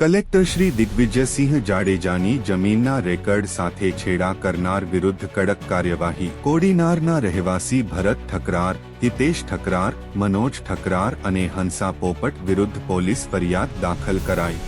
Collector Shri Digvijaysinh જાડેજાની જમીનના record સાથે છેડા કરનાર વિરુદ્ધ કડક કાર્યવાહી. કોડીનારના રહેવાસી ભરત ઠકરાર, હિતેશ ઠકરાર, મનોજ ઠકરાર અને હંસા પોપટ વિરુદ્ધ પોલીસ ફરિયાદ દાખલ કરાઈ.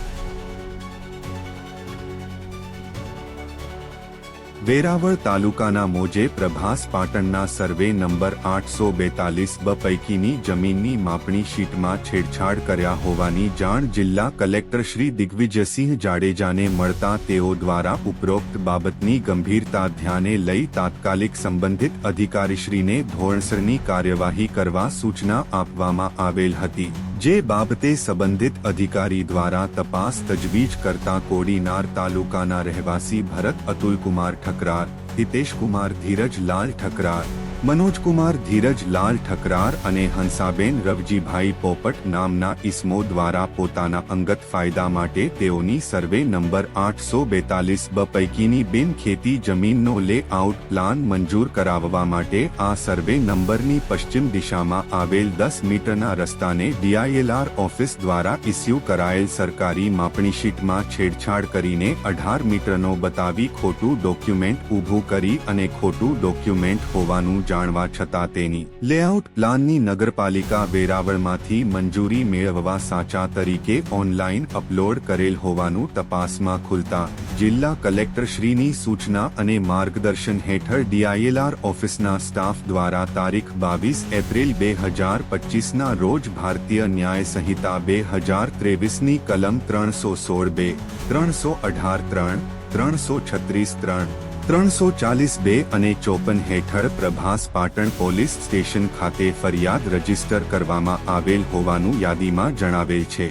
વેરાવળ તાલુકાના મોજે પ્રભાસ પાટણના સર્વે નંબર આઠસો બેતાલીસ બ પૈકીની જમીનની માપણી શીટમાં છેડછાડ કર્યા હોવાની જાણ જિલ્લા કલેક્ટર શ્રી દિગ્વિજયસિંહ જાડેજાને મળતા તેઓ દ્વારા ઉપરોક્ત બાબતની ગંભીરતા ધ્યાને લઈ તાત્કાલિક સંબંધિત અધિકારીશ્રીને ધોરણસરની કાર્યવાહી કરવા સૂચના આપવામાં આવેલ હતી. જે બાબતે સંબંધિત અધિકારી દ્વારા તપાસ તજવીજ કરતા કોડીનાર તાલુકાના રહેવાસી ભરત અતુલકુમાર ઠકરાર, હિતેશકુમાર ધીરજ લાલ ઠકરાર મનોજકુમાર ધીરજ, લાલ ઠકરાર અને હંસાબેન રવજીભાઈ પોપટ નામના ઇસમો દ્વારા પોતાના અંગત ફાયદા માટે તેઓની સર્વે નંબર આઠસો બેતાલીસ બ પૈકીની બિન ખેતી જમીનનો લેઆઉટ પ્લાન મંજૂર કરાવવા માટે આ સર્વે નંબરની પશ્ચિમ દિશામાં આવેલ દસ મીટરના રસ્તાને ડીઆઈએલઆર ઓફિસ દ્વારા ઇસ્યુ કરાયેલ સરકારી માપણી શીટમાં છેડછાડ કરીને અઢાર મીટરનો બતાવી ખોટું ડોક્યુમેન્ટ ઊભું કરી અને ખોટું ડોક્યુમેન્ટ હોવાનું જાણવા છતાં તેની લેઆઉટ પ્લાનની નગરપાલિકા વેરાવળમાંથી મંજૂરી મેળવવા સાચા તરીકે ઓનલાઈન અપલોડ કરેલ હોવાનું તપાસમાં ખુલતા જિલ્લા કલેક્ટરશ્રીની સૂચના અને માર્ગદર્શન હેઠળ ડીઆઈએલઆર ઓફિસના સ્ટાફ દ્વારા તારીખ બાવીસ એપ્રિલ બે હજાર પચીસના રોજ ભારતીય ન્યાય સંહિતા બે હજાર ત્રેવીસની કલમ ત્રણસો સોળ બે, ત્રણસો અઢાર ત્રણ, ત્રણસો છત્રીસ ત્રણ ત્રણસો ચાલીસ બે અને ચોપન હેઠળ પ્રભાસ પાટણ પોલીસ સ્ટેશન ખાતે ફરિયાદ રજિસ્ટર કરવામાં આવેલ હોવાનું યાદીમાં જણાવેલ છે.